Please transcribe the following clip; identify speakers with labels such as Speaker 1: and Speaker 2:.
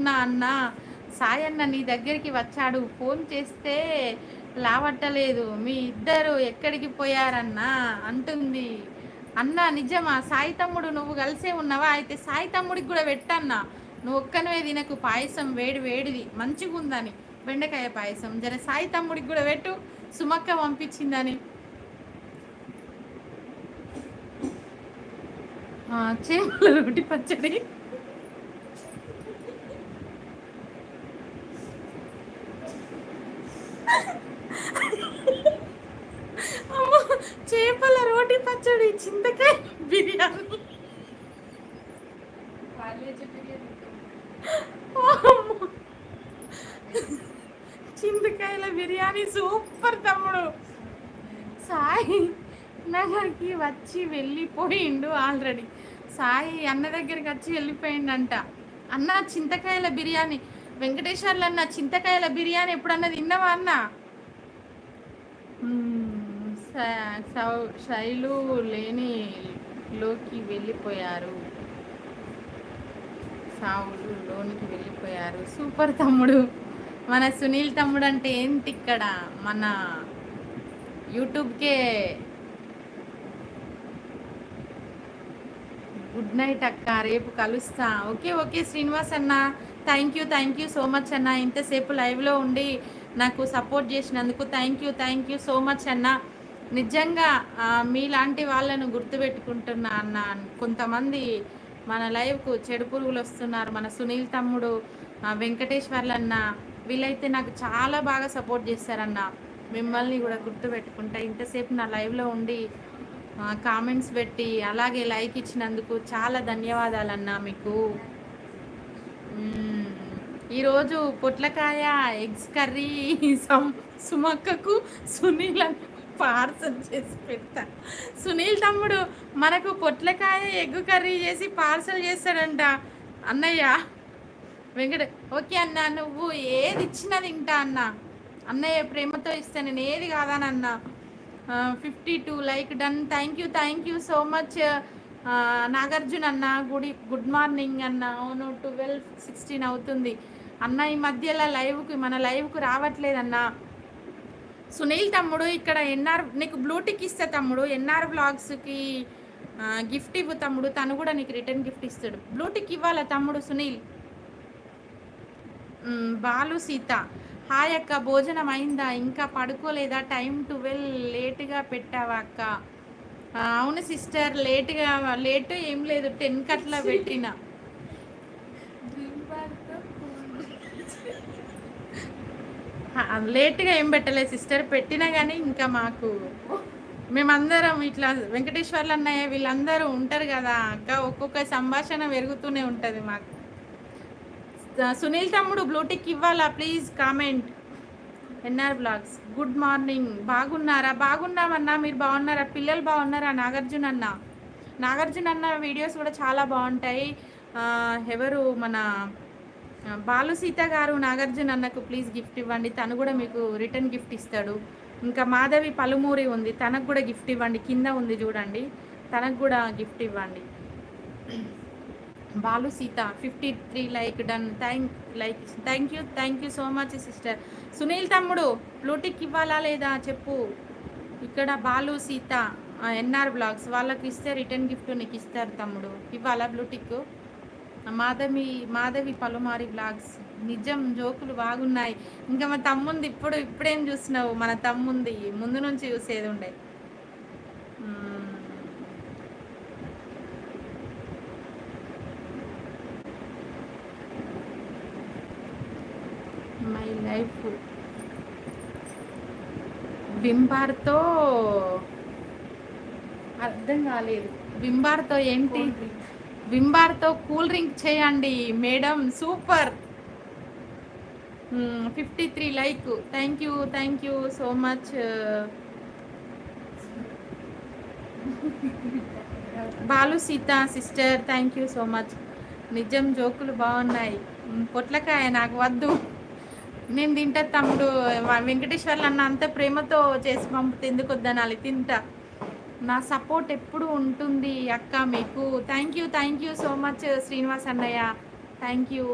Speaker 1: ఉన్నా అన్న సాయి అన్న నీ దగ్గరికి వచ్చాడు. ఫోన్ చేస్తే లావట్టలేదు. మీ ఇద్దరు ఎక్కడికి పోయారన్నా? అంటుంది. అన్న నిజమా? సాయి తమ్ముడు నువ్వు కలిసే ఉన్నావా? అయితే సాయి తమ్ముడికి కూడా పెట్టన్నా. నువ్వు ఒక్కనవే తినకు. పాయసం వేడి వేడిది. మంచిగా ఉందని బెండకాయ పాయసం. జర సాయి తమ్ముడికి కూడా పెట్టు. సుమక్క పంపించిందని. చేపల రోటి పచ్చడి. చేపల రోటి పచ్చడి చింతకాయ బిర్యానీ. చింతకాయల బిర్యానీ సూపర్ తమ్ముడు. సాయి నగర్కి వచ్చి వెళ్ళిపోయిండు ఆల్రెడీ. సాయి అన్న దగ్గరికి వచ్చి వెళ్ళిపోయిండంట. అన్న చింతకాయల బిర్యానీ. వెంకటేశ్వర్లు అన్న చింతకాయల బిర్యానీ ఎప్పుడన్నా తిన్నావా అన్న? శైలు లేని లోకి వెళ్ళిపోయారు. సావులు లోనికి వెళ్ళిపోయారు. సూపర్ తమ్ముడు. మన సునీల్ తమ్ముడు అంటే ఏంటి ఇక్కడ? మన యూట్యూబ్కే గుడ్ నైట్ అక్క రేపు కలుస్తా. ఓకే ఓకే శ్రీనివాస్ అన్న. Thank you thank you so much అన్న. ఇంతసేపు లైవ్లో ఉండి నాకు సపోర్ట్ చేసినందుకు thank you thank you so much అన్న. నిజంగా మీలాంటి వాళ్ళను గుర్తుపెట్టుకుంటున్నా అన్న. కొంతమంది మన లైవ్కు చెడు పురుగులు వస్తున్నారు. మన సునీల్ తమ్ముడు వెంకటేశ్వర్లన్న వీళ్ళైతే నాకు చాలా బాగా సపోర్ట్ చేస్తారన్న. మిమ్మల్ని కూడా గుర్తుపెట్టుకుంటా. ఇంతసేపు నా లైవ్లో ఉండి కామెంట్స్ పెట్టి అలాగే లైక్ ఇచ్చినందుకు చాలా ధన్యవాదాలన్నా మీకు. ఈరోజు పొట్లకాయ ఎగ్స్ కర్రీ సుమక్కకు సునీల్ పార్సల్ చేసి పెడతా సునీల్ తమ్ముడు మనకు పొట్లకాయ ఎగ్ కర్రీ చేసి పార్సల్ చేస్తాడంట. అన్నయ్య వెంకట ఓకే అన్న నువ్వు ఏది ఇచ్చినా తింటా అన్న. అన్నయ్య ప్రేమతో ఇస్తే నేను ఏది కాదానన్నా. Fifty two like done thank you thank you so much Nagarjun అన్న గుడి గుడ్ మార్నింగ్ అన్న అవును ట్వెల్వ్ సిక్స్టీన్ అవుతుంది. అన్న ఈ మధ్యలో లైవ్కి మన లైవ్కు రావట్లేదన్న సునీల్ తమ్ముడు ఇక్కడ ఎన్ఆర్ నీకు బ్లూటిక్ ఇస్తే తమ్ముడు ఎన్ఆర్ బ్లాగ్స్కి గిఫ్ట్ ఇవ్వు తమ్ముడు. తను కూడా నీకు రిటర్న్ గిఫ్ట్ ఇస్తాడు. బ్లూటిక్ ఇవ్వాలా తమ్ముడు సునీల్? బాలు సీత. హాయ్ అక్క భోజనం అయిందా? ఇంకా పడుకోలేదా? టైం ట్వెల్వ్ లేట్గా పెట్టావా అక్క? అవును సిస్టర్ లేట్గా లేట్ ఏం లేదు టెన్ కట్లా పెట్టిన. లేట్గా ఏం పెట్టలేదు సిస్టర్ పెట్టినా కానీ ఇంకా మాకు మేమందరం ఇట్లా వెంకటేశ్వర్లు అన్నయ్య వీళ్ళందరూ ఉంటారు కదా అక్క ఒక్కొక్క సంభాషణ పెరుగుతూనే ఉంటుంది మాకు. Uh, సునీల్ తమ్ముడు బ్లూటిక్ ఇవ్వాలా? Please comment NR blogs good morning బాగున్నారా? బాగున్నామన్నా మీరు బాగున్నారా? పిల్లలు బాగున్నారా? నాగార్జున అన్న. నాగార్జున అన్న వీడియోస్ కూడా చాలా బాగుంటాయి. Uh, ఎవరు మన uh, బాలు సీత గారు నాగార్జున అన్నకు ప్లీజ్ గిఫ్ట్ ఇవ్వండి. తను కూడా మీకు రిటర్న్ గిఫ్ట్ ఇస్తాడు. ఇంకా మాధవి పలుమూరి ఉంది. తనకు కూడా గిఫ్ట్ ఇవ్వండి. కింద ఉంది చూడండి. తనకు కూడా గిఫ్ట్ ఇవ్వండి. Balu Sita fifty three like done thank like thank you thank you so much sister Sunil తమ్ముడు బ్లూటిక్ ఇవ్వాలా లేదా చెప్పు? ఇక్కడ బాలు సీత ఎన్ఆర్ బ్లాగ్స్ వాళ్ళకి ఇస్తే రిటర్న్ గిఫ్ట్ నీకు ఇస్తారు తమ్ముడు. ఇవ్వాలా బ్లూటిక్? మాధవి మాధవి పలుమారి బ్లాగ్స్. నిజం జోకులు బాగున్నాయి. ఇంకా మా తమ్ముంది ఇప్పుడు ఇప్పుడేం చూసినావు మన తమ్ముంది. ముందు నుంచి చూసేది ఉండే. మై లైఫ్ బింబార్తో అర్థం కాలేదు. బింబార్తో ఏంటి? బింబార్తో కూల్ డ్రింక్ చేయండి madam. Super fifty three like thank you thank you so much Balu Sita sister thank you so much నిజం జోకులు బాగున్నాయి. పొట్లకాయ నాకు వద్దు. నేను తింటా తమ్ముడు. వెంకటేశ్వర్లు అన్న అంత ప్రేమతో చేసి పంపితే ఎందుకు వద్దనాలి తింటా. నా సపోర్ట్ ఎప్పుడు ఉంటుంది అక్క మీకు? Thank you thank you so much Srinivas అన్నయ్య. Thank you